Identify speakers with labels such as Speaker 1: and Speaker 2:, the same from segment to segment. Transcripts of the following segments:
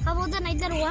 Speaker 1: Habudun ay dalawa.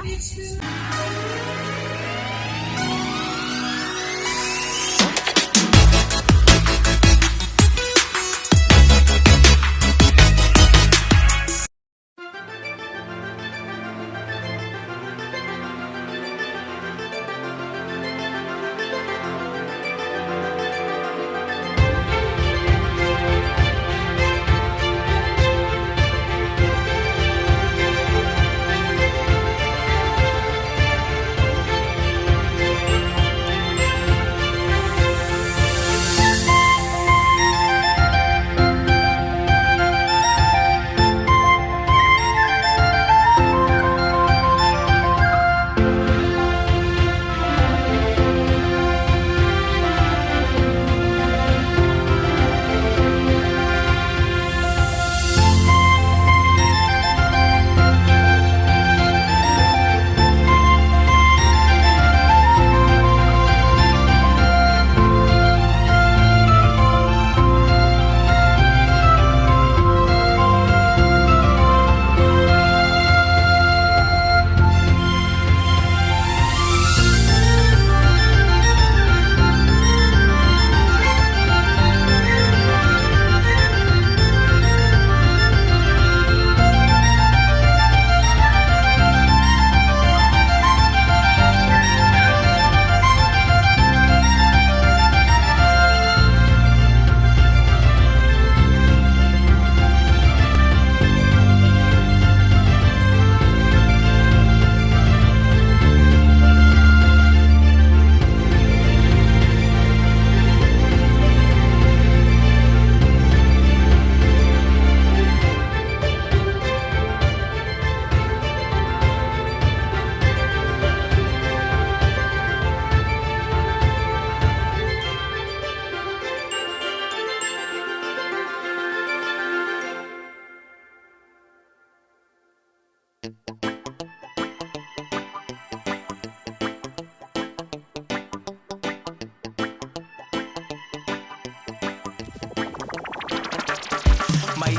Speaker 2: May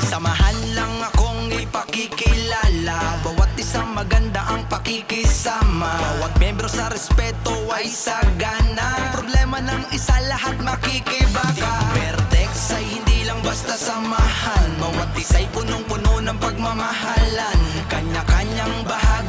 Speaker 2: samahan lang akong ipakikilala. Bawat isang maganda ang pakikisama. Bawat membro sa respeto ay sagana. Problema ng isa lahat makikibaka. Vertex ay hindi lang basta samahan. Bawat isa'y punong-puno ng pagmamahalan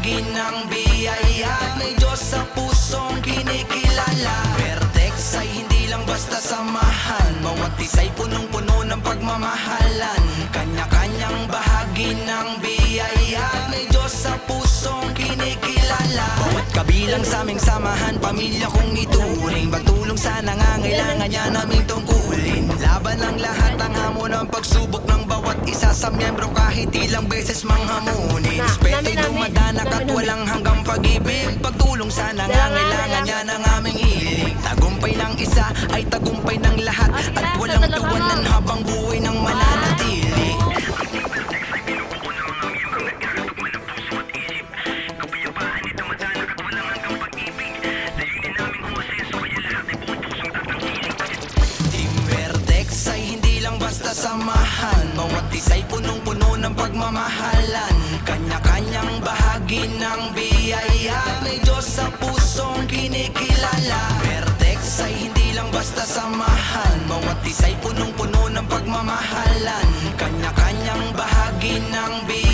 Speaker 2: Kanya-kanyang bahagi ng biyaya May Diyos sa pusong kinikilala. Vertex ay hindi lang basta samahan. Bawat isa'y punong-puno ng pagmamahalan. Kanya-kanyang bahagi ng biyaya May Diyos sa pusong kinikilala. Bawat kabilang sa aming samahan Pamilya kong ituring Pagtulong sa nangangailangan niya naming tungkulin isa sa miyembro Kahit ilang beses manghamunin Respeto dumadanak at walang hanggang pag-ibig. Pagtulong sa nangangailangan niya ng aming hiling. Tagumpay ng isa ay tagumpay ng lahat At walang tuwanan habang buhay ng pagmamahalan. Kanya-kanyang bahagi ng biyaya. May Diyos sa pusong kinikilala. Vertex ay hindi lang basta samahan. Bawat isa'y punong-puno ng pagmamahalan. Kanya-kanyang bahagi ng biyaya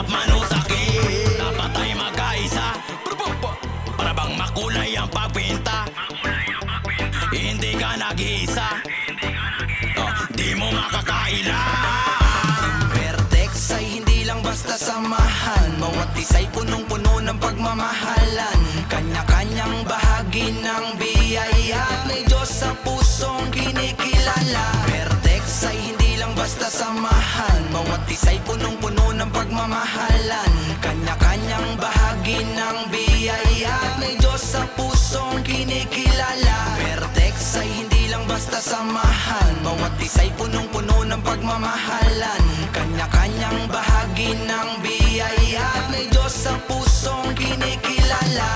Speaker 2: sa hirap man o sakit Dapat ay magkaisa. Para bang makulay ang pagpinta Hindi ka nag-iisa. Oh, Di mo makakaila. Vertex ay hindi lang basta samahan. Bawat isa'y punong-puno ng pagmamahalan. Kanya-kanyang bahagi ng biyaya May Diyos sa pusong kinikilala. Vertex ay hindi lang basta samahan. Bawat isa'y punong-puno ng pagmamahalan. Kanya-kanyang bahagi ng biyaya May Diyos sa pusong kinikilala. Pertex ay hindi lang basta samahan. Bawat isa'y punong-puno ng pagmamahalan. Kanya-kanyang bahagi ng biyaya May Diyos sa pusong kinikilala.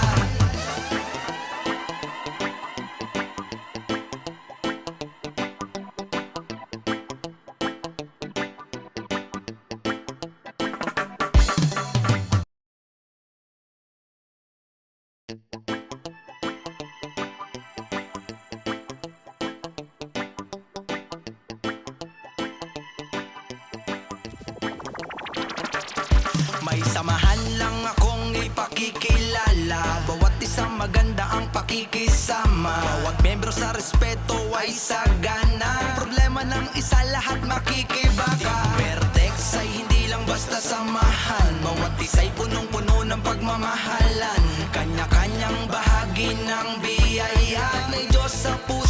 Speaker 2: Pakikisama Bawat membro sa respeto ay sagana Problema ng isa lahat makikibaka Vertex ay hindi lang basta samahan. Bawat isa'y punong-puno ng pagmamahalan. Kanya-kanyang bahagi ng biyaya May Diyos sa pusong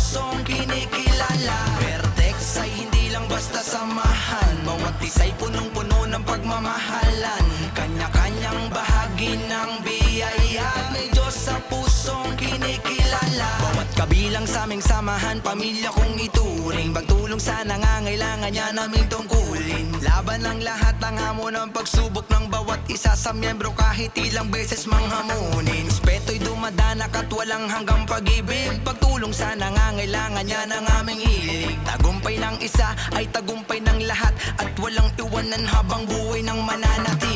Speaker 2: kabilang sa aming samahan Pamilya kong ituring. Pagtulong sa nangangailangan niya naming tungkulin. Laban ang lahat ng hamon ng pagsubok ng bawat isa sa miyembro Kahit ilang beses manghamunin Respeto'y dumadanak at walang hanggang pag-ibig. Pagtulong sa nangangailangan niya ng aming hilig Tagumpay ng isa ay tagumpay ng lahat At walang iwanan habang buhay ng mananatili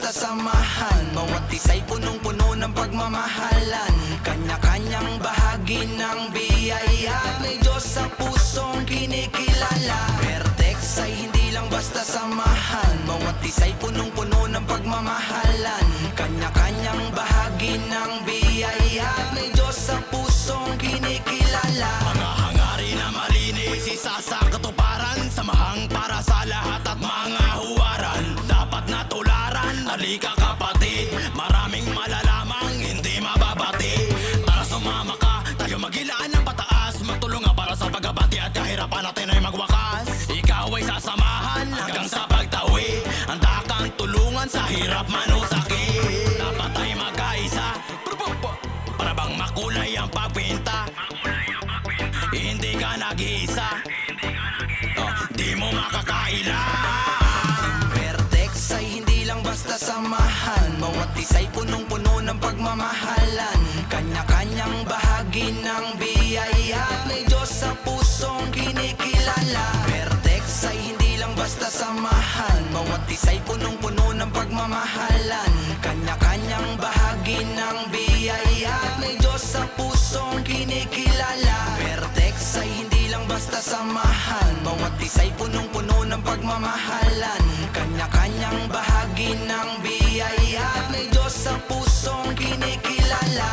Speaker 2: basta samahan Bawat isa'y punong-puno ng pagmamahalan. Kanya-kanyang bahagi ng biyaya May Diyos sa pusong kinikilala. Vertex ay hindi lang basta samahan. Bawat isa'y punong-puno ng pagmamahalan. Kanya-kanyang bahagi ng biyaya May Diyos sa pusong kinikilala.
Speaker 3: Mga hangarin na malinis Isa sa Samahang para sa lahat at mga Halika kapatid. Maraming malalamang hindi mababati. Tara sumama ka. Tayo magilaan ng pataas. Magtulungan para sa pagbabati At kahirapan natin ay magwakas. Ikaw ay sasamahan hanggang sa pagtawi. Handa kang tulungan sa hirap man o sakit Dapat ay magkaisa. Para bang makulay ang pagpinta hindi ka nag-iisa. Oh, Di mo makakaila
Speaker 2: samahan Bawat isa'y punong-puno ng pagmamahalan. Kanya-kanyang bahagi ng biyaya May Diyos sa pusong kinikilala. Vertex ay hindi lang basta samahan. Bawat isa'y punong-puno ng pagmamahalan. Kanya-kanyang bahagi ng biyaya May Diyos sa pusong kinikilala. Vertex ay hindi lang basta samahan. Bawat isa'y punong-puno ng pagmamahalan kanya-kanyang bahagi ng biyaya May Diyos sa pusong kinikilala.